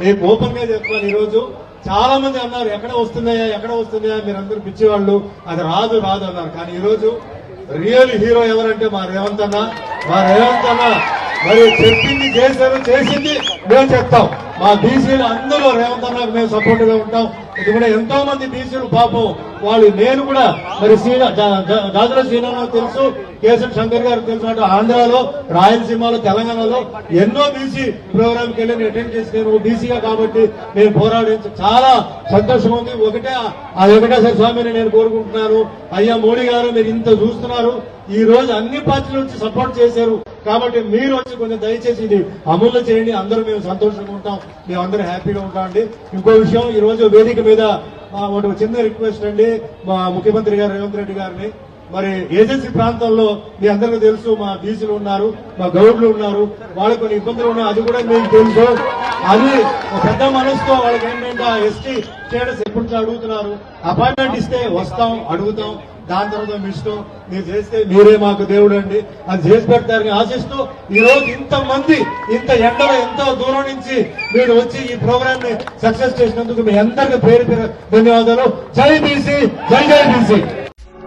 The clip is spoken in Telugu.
నేను ఓపెన్గా చెప్తాను ఈరోజు చాలా మంది అన్నారు ఎక్కడ వస్తున్నాయా ఎక్కడ వస్తున్నాయా? మీరందరూ పిచ్చేవాళ్ళు. అది రాదు రాదు అన్నారు. కానీ ఈరోజు రియల్ హీరో ఎవరంటే మా రేవంత్ అన్న. మా రేవంత్ అన్న మరి చెప్పింది చేశారు చేసింది మేము చెప్తాం. మా బీసీలు అందరూ రేవంత్ అన్నకు మేము సపోర్ట్గా ఉంటాం. ఇది కూడా ఎంతో మంది బీసీలు పాపం వాళ్ళు నేను కూడా మరి శ్రీనా దాదర తెలుసు కేశవ్ శంకర్ గారు తెలుసు అంటే ఆంధ్రాలో రాయలసీమలో తెలంగాణలో ఎన్నో బీసీ ప్రోగ్రామ్కి వెళ్ళి నేను అటెండ్ చేసి నేను బీసీగా కాబట్టి నేను పోరాడి చాలా సంతోషం ఉంది. ఒకటే ఆ వెంకటేశ్వర స్వామిని నేను కోరుకుంటున్నాను. అయ్యా మోడీ గారు మీరు ఇంత చూస్తున్నారు. ఈ రోజు అన్ని పార్టీల నుంచి సపోర్ట్ చేశారు. కాబట్టి మీరు వచ్చి కొంచెం దయచేసి ఇది అమలు చేయండి. అందరూ మేము సంతోషంగా ఉంటాం. మేము అందరూ హ్యాపీగా ఉంటాం అండి ఇంకో విషయం ఈ రోజు వేదిక మీద ఒక చిన్న రిక్వెస్ట్ అండి. మా ముఖ్యమంత్రి గారు రేవంత్ రెడ్డి గారిని. మరి ఏజెన్సీ ప్రాంతాల్లో మీ అందరికీ తెలుసు మా బీసీలు ఉన్నారు మా గౌడ్లు ఉన్నారు వాళ్ళకి కొన్ని ఇబ్బందులు ఉన్నాయి అది కూడా మీకు తెలుసు. అది పెద్ద మనసుతో వాళ్ళకి ఏంటంటే ఎస్టీ స్టేటస్ ఎప్పుడు అడుగుతున్నారు? అపాయింట్మెంట్ ఇస్తే వస్తాం అడుగుతాం దాని తర్వాత మీ ఇష్టం మీరు చేస్తే మీరే మాకు దేవుడు అండి. అది చేసి పెడతారని ఆశిస్తూ ఈ రోజు ఇంత మంది ఇంత ఎండలో ఎంతో దూరం నుంచి మీరు వచ్చి ఈ ప్రోగ్రామ్ని సక్సెస్ చేసినందుకు మీ అందరికీ పేరు పేరు ధన్యవాదాలు. జై బీసీ జై జై బీసీ.